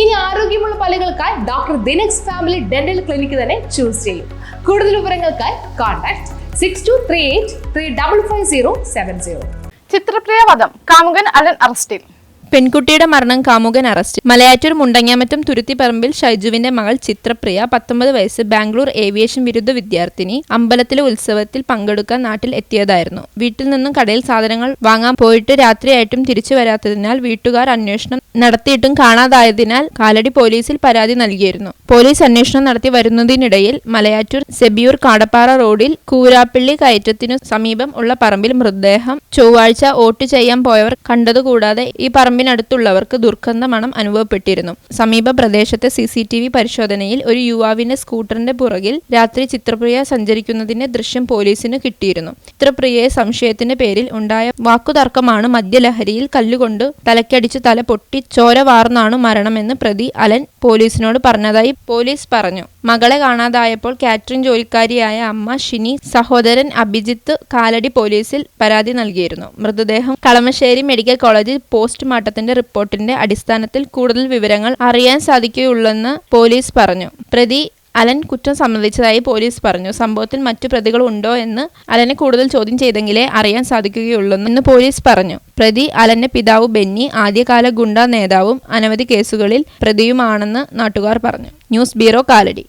ഇനി ആരോഗ്യമുള്ള പല്ലുകൾക്കായി ഡോക്ടർ ദിനക്സ് ഫാമിലി ഡെന്റൽ ക്ലിനിക്ക് തന്നെ ചൂസ് ചെയ്യും. കൂടുതൽ വിവരങ്ങൾക്കായി contact six two three eight three double five zero seven zero Chithrapriya വധം കാമുകൻ അലൻ അറസ്റ്റിൽ. പെൺകുട്ടിയുടെ മരണം കാമുകൻ അറസ്റ്റ്. മലയാറ്റൂർ മുണ്ടങ്ങാമറ്റം തുരുത്തിപ്പറമ്പിൽ ഷൈജുവിന്റെ മകൾ ചിത്രപ്രിയ പത്തൊമ്പത് വയസ്സ് ബാംഗ്ലൂർ ഏവിയേഷൻ ബിരുദ വിദ്യാർത്ഥിനി അമ്പലത്തിലെ ഉത്സവത്തിൽ പങ്കെടുക്കാൻ നാട്ടിൽ എത്തിയതായിരുന്നു. വീട്ടിൽ നിന്നും കടയിൽ സാധനങ്ങൾ വാങ്ങാൻ പോയിട്ട് രാത്രിയായിട്ടും തിരിച്ചു വരാത്തതിനാൽ വീട്ടുകാർ അന്വേഷണം നടത്തിയിട്ടും കാണാതായതിനാൽ കാലടി പോലീസിൽ പരാതി നൽകിയിരുന്നു. പോലീസ് അന്വേഷണം നടത്തി വരുന്നതിനിടയിൽ മലയാറ്റൂർ സെബിയൂർ കാടപ്പാറ റോഡിൽ കൂരാപ്പള്ളി കയറ്റത്തിനു സമീപം ഉള്ള പറമ്പിൽ മൃതദേഹം ചൊവ്വാഴ്ച വോട്ട് ചെയ്യാൻ പോയവർ കണ്ടതുകൂടാതെ ഈ പറമ്പിനടുത്തുള്ളവർക്ക് ദുർഗന്ധ മണം അനുഭവപ്പെട്ടിരുന്നു. സമീപ പ്രദേശത്തെ സി സി ടി വി പരിശോധനയിൽ ഒരു യുവാവിന്റെ സ്കൂട്ടറിന്റെ പുറകിൽ രാത്രി ചിത്രപ്രിയ സഞ്ചരിക്കുന്നതിന്റെ ദൃശ്യം പോലീസിന് കിട്ടിയിരുന്നു. ചിത്രപ്രിയയെ സംശയത്തിന്റെ പേരിൽ ഉണ്ടായ വാക്കുതർക്കമാണ് മദ്യലഹരിയിൽ കല്ലുകൊണ്ട് തലക്കടിച്ച് തല പൊട്ടി ചോര വാർന്നാണ് മരണമെന്ന് പ്രതി അലൻ പോലീസിനോട് പറഞ്ഞതായി പോലീസ് പറഞ്ഞു. മകളെ കാണാതായപ്പോൾ കാറ്ററിംഗ് ജോലിക്കാരിയായ അമ്മ ഷിനി സഹോദരൻ അഭിജിത്ത് കാലടി പോലീസിൽ പരാതി നൽകിയിരുന്നു. മൃതദേഹം കളമശ്ശേരി മെഡിക്കൽ കോളേജിൽ പോസ്റ്റ്മോർട്ടത്തിന്റെ റിപ്പോർട്ടിന്റെ അടിസ്ഥാനത്തിൽ കൂടുതൽ വിവരങ്ങൾ അറിയാൻ സാധിക്കുകയുള്ളെന്ന് പോലീസ് പറഞ്ഞു. പ്രതി അലൻ കുറ്റം സമ്മതിച്ചതായി പോലീസ് പറഞ്ഞു. സംഭവത്തിൽ മറ്റു പ്രതികൾ ഉണ്ടോ എന്ന് അലനെ കൂടുതൽ ചോദ്യം ചെയ്തെങ്കിലേ അറിയാൻ സാധിക്കുകയുള്ളൂന്ന് പോലീസ് പറഞ്ഞു. പ്രതി അലന്റെ പിതാവ് ബെന്നി ആദ്യകാല ഗുണ്ട നേതാവും അനവധി കേസുകളിൽ പ്രതിയുമാണെന്ന് നാട്ടുകാർ പറഞ്ഞു. News bureau Kalady.